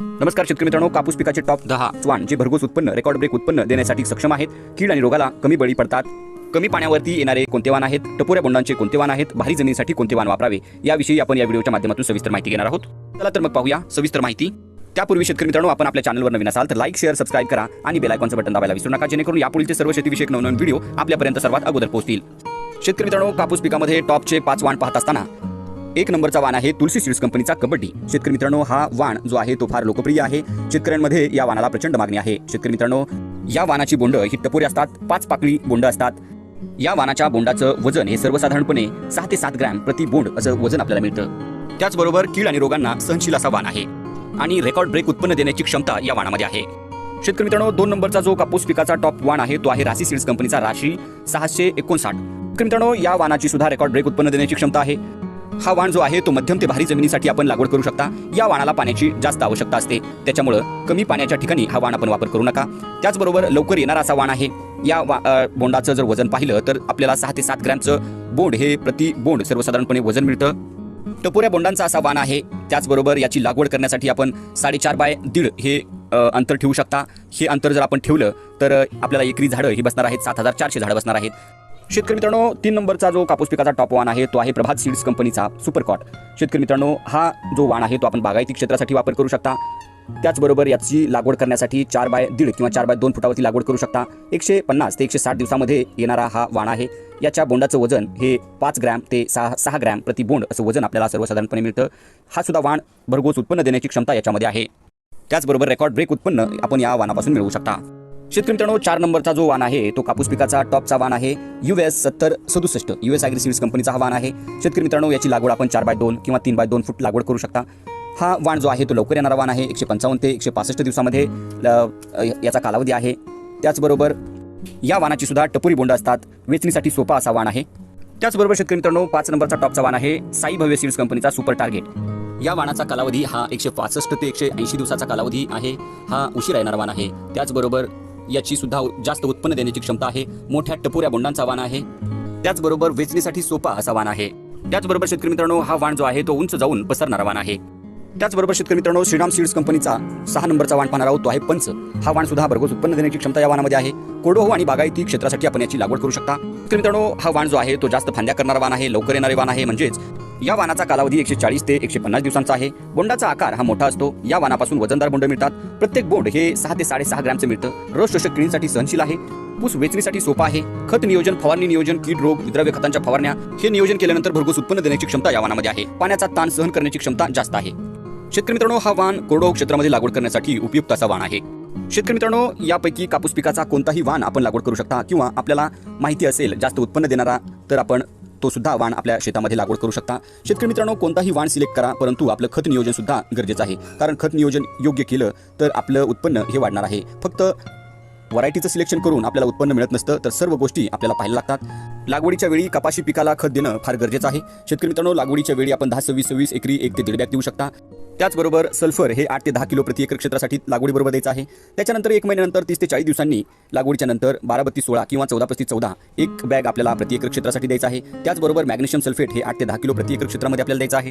नमस्कार शेतकरी मित्रांनो कापूस पिकाचे टॉप दहा. वाण जे भरघोस उत्पन्न रेकॉर्ड ब्रेक उत्पन्न देण्यासाठी सक्षम आहेत. कीड आणि रोगाला कमी बळी पडतात. कमी पाण्यावरती येणारे कोणते वाण आहेत? टपोऱ्या बोंडांचे कोणते वाण आहेत? भारी जमिनीसाठी कोणते वाण वापरावे? याविषयी आपण या व्हिडिओच्या माध्यमातून सविस्तर माहिती घेणार आहोत. चला तर मग पाहूया सविस्तर माहिती. त्यापूर्वी शेतकरी मित्रांनो आपण आपल्या चॅनलवर नवीन असाल तर लाईक शेअर सबस्क्राईब करा आणि बेल आयकॉनचं बटन दाबायला विसरू नका जेणेकरून यापुढील सर्व शेतीविषयक नवनवीन व्हिडिओ आपल्यापर्यंत सर्वात अगोदर पोहोचतील. शेतकरी मित्रांनो कापूस पिकामध्ये टॉपचे पाच वाण पाहत असताना एक नंबरचा वाण आहे तुलसी सीड्स कंपनीचा कबड्डी. शेतकरी मित्रांनो हा वाण जो आहे तो फार लोकप्रिय आहे. शेतकऱ्यांमध्ये या वाणाला प्रचंड मागणी आहे. शेतकरी मित्रांनो या वाणाची बोंड ही टपोरी असतात पाच पाकळी बोंड असतात. या वाणाच्या बोंडाचं वजन हे सर्वसाधारणपणे सहा ते सात ग्रॅम प्रति बोंड असं वजन आपल्याला मिळतं. त्याचबरोबर कीड आणि रोगांना सहनशील असा वाण आहे. आणि रेकॉर्ड ब्रेक उत्पन्न देण्याची क्षमता या वाणामध्ये आहे. शेतकरी मित्रांनो दोन नंबरचा जो कापूस पिकाचा टॉप वाण आहे तो आहे राशी सीड्स कंपनीचा राशी सहाशे एकोणसाठ. मित्रांनो या वाणाची सुद्धा रेकॉर्ड ब्रेक उत्पन्न देण्याची क्षमता आहे. हा वाण जो आहे तो मध्यम ते भारी जमिनीसाठी आपण लागवड करू शकता. या वाणाला पाण्याची जास्त आवश्यकता असते. त्याच्यामुळं कमी पाण्याच्या ठिकाणी हा वाण आपण वापर करू नका. त्याचबरोबर लवकर येणारा असा वाण आहे. या वा बोंडाचं जर वजन पाहिलं तर आपल्याला सहा ते सात ग्रॅमचं बोंड हे प्रति बोंड सर्वसाधारणपणे वजन मिळतं. टपोऱ्या बोंडांचा असा वाण आहे. त्याचबरोबर याची लागवड करण्यासाठी आपण साडेचार बाय दीड हे अंतर ठेवू शकता. हे अंतर जर आपण ठेवलं तर आपल्याला एकरी झाडं ही बसणार आहेत सात हजार चारशे झाडं बसणार आहेत. शेतकरी मित्रांनो तीन नंबरचा जो कापूस पिकाचा टॉप वाण आहे तो आहे प्रभात सीड्स कंपनीचा सुपरकॉट शेतकरी मित्रांनो हा जो वाण आहे तो आपण बागायती क्षेत्रासाठी वापर करू शकता. त्याचबरोबर याची लागवड करण्यासाठी चार बाय दीड किंवा चार बाय दोन फुटावरती लागवड करू शकता. एकशे पन्नास ते एकशे साठ दिवसामध्ये येणारा हा वाण आहे. याच्या बोंडाचं वजन हे पाच ग्रॅम ते सहा सहा ग्रॅम प्रति बोंड असं वजन आपल्याला सर्वसाधारणपणे मिळतं. हा सुद्धा वाण भरघोस उत्पन्न देण्याची क्षमता याच्यामध्ये आहे. त्याचबरोबर रेकॉर्ड ब्रेक उत्पन्न आपण या वाणापासून मिळवू शकता. शेतकरी मित्रांनो चार नंबरचा जो वाण आहे तो कापूस पिकाचा टॉपचा वाण आहे. यू एस सत्तर सदुसष्ट यू एस ॲग्री कंपनीचा हा वाण आहे. शेतकरी मित्रांनो याची लागवड आपण चार बाय दोन किंवा तीन बाय दोन फूट लागवड करू शकता. हा वाण जो आहे तो लवकर येणारा वाण आहे एकशे पंचावन्न ते एकशे पासष्ट दिवसामध्ये याचा कालावधी आहे. त्याचबरोबर या वाणाची सुद्धा टपोरी बोंड असतात. वेचणीसाठी सोपा असा वाण आहे. त्याचबरोबर शेतकरी मित्रांनो पाच नंबरचा टॉपचा वाण आहे साई भव्य सीड्स कंपनीचा सुपर टार्गेट या वाणाचा कालावधी हा एकशे पासष्ट ते एकशे ऐंशी दिवसाचा कालावधी आहे. हा उशीरा येणारा वाण आहे. त्याचबरोबर याची सुद्धा जास्त उत्पन्न देण्याची क्षमता आहे. मोठ्या टपोऱ्या बोंडांचा वाण आहे. त्याचबरोबर वेचणीसाठी सोपा असा वाण आहे. त्याचबरोबर शेतकरी मित्रांनो हा वाण जो आहे तो उंच जाऊन पसरणारा वाण आहे. त्याचबरोबर शेतकरी मित्रांनो श्रीराम सीड्स कंपनीचा सहा नंबरचा वाण पाहणार आहोत तो आहे पंच. हा वाण सुद्धा भरघोस उत्पन्न देण्याची क्षमता या वाणामध्ये आहे. कोडोहो आणि बागायती क्षेत्रासाठी आपण याची लागवड करू शकता. शेतकरी मित्रांनो हा वाण जो आहे तो जास्त फांद्या करणारा वाण आहे लवकर येणारे वाण आहे. म्हणजेच या वानाचा कालावधी एकशे चाळीस ते एकशे पन्नास दिवसांचा आहे. बोंडाचा आकार हा मोठा असतो. या वानापासून वजनदार बोंड मिळतात. प्रत्येक बोंड हे सहा ते साडेसहा ग्रॅमचं मिळतं. रस शोषक किडींसाठी सहनशील आहे. ऊस वेचणीसाठी सोपा आहे. खत नियोजन फवारणी नियोजन कीड रोग विद्रव्य खतांच्या फवारण्या हे नियोजन केल्यानंतर भरघोस उत्पन्न देण्याची क्षमता या वाणामध्ये आहे. पाण्याचा ताण सहन करण्याची क्षमता जास्त आहे. शेतकरी मित्रांनो हा वाण कोरडवाहू क्षेत्रामध्ये लागवड करण्यासाठी उपयुक्त असा वाण आहे. शेतकरी मित्रांनो यापैकी कापूस पिकाचा कोणताही वाण आपण लागवड करू शकता किंवा आपल्याला माहिती असेल जास्त उत्पन्न देणारा तर आपण तो सुद्धा वाण आपल्या शेतामध्ये लागवड करू शकता. शेतकरी मित्रांनो कोणताही वाण सिलेक्ट करा परंतु आपलं खत नियोजन सुद्धा गरजेचं आहे. कारण खत नियोजन योग्य केलं तर आपलं उत्पन्न हे वाढणार आहे. फक्त व्हरायटीचं सिलेक्शन करून आपल्याला उत्पन्न मिळत नसतं तर सर्व गोष्टी आपल्याला पाहायला लागतात. लागवडीच्या वेळी कपाशी पिकाला खत देणं फार गरजेचं आहे. शेतकरी मित्रांनो लागवडीच्या वेळी आपण दहा सव्वीस सव्वीस एकरी एक ते दीड बॅग देऊ शकता. त्याचबरोबर सल्फर हे आठ ते दहा किलो प्रति एकर क्षेत्रासाठी लागवडीबरोबर द्यायचं आहे. त्याच्यानंतर एक महिन्यानंतर तीस ते चाळीस दिवसांनी लागवडीच्या नंतर बारा बत्तीस सोळा किंवा चौदा पस्तीस चौदा एक बॅग आपल्याला प्रति एकर क्षेत्रासाठी द्यायचं आहे. त्याचबरोबर मॅग्नेशियम सल्फेट हे आठ ते दहा किलो प्रति एकर क्षेत्रामध्ये आपल्याला द्यायचं आहे.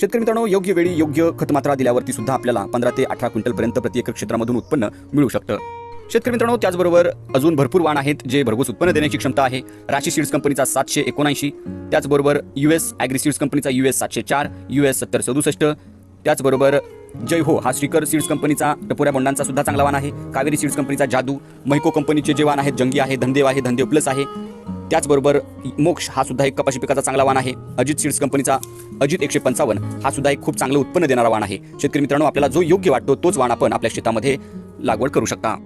शेतकरी मित्रांनो योग्य वेळी योग्य खतमात्रा दिल्यावरती सुद्धा आपल्याला पंधरा ते अठरा क्विंटल पर्यंत प्रति एकर क्षेत्रामधून उत्पन्न मिळू शकतं. शेतकरी मित्रांनो त्याचबरोबर अजून भरपूर वाण आहेत जे भरघोस उत्पन्न देण्याची क्षमता आहे. राशी सीड्स कंपनीचा सातशे एकोणऐंशी त्याचबरोबर यू एस ॲग्री सीड्स कंपनीचा यू एस सातशे चार यू एस सत्तर सदुसष्ट त्याचबरोबर जय हो हा श्रीकर सीड्स कंपनीचा टपोऱ्या बोंडांचा सुद्धा चांगला वाण आहे. कावेरी सीड्स कंपनीचा जादू मैको कंपनीचे जे वाण आहेत जंगी आहे धंदेव आहे धंदेव प्लस आहे त्याचबरोबर मोक्ष हा सुद्धा एक कपाशी पिकाचा चांगला वाण आहे. अजित सीड्स कंपनीचा अजित एकशे पंचावन्न हा सुद्धा एक खूप चांगलं उत्पन्न देणारा वाण आहे. शेतकरी मित्रांनो आपल्याला जो योग्य वाटतो तोच वाण आपण आपल्या शेतामध्ये लागवड करू शकता.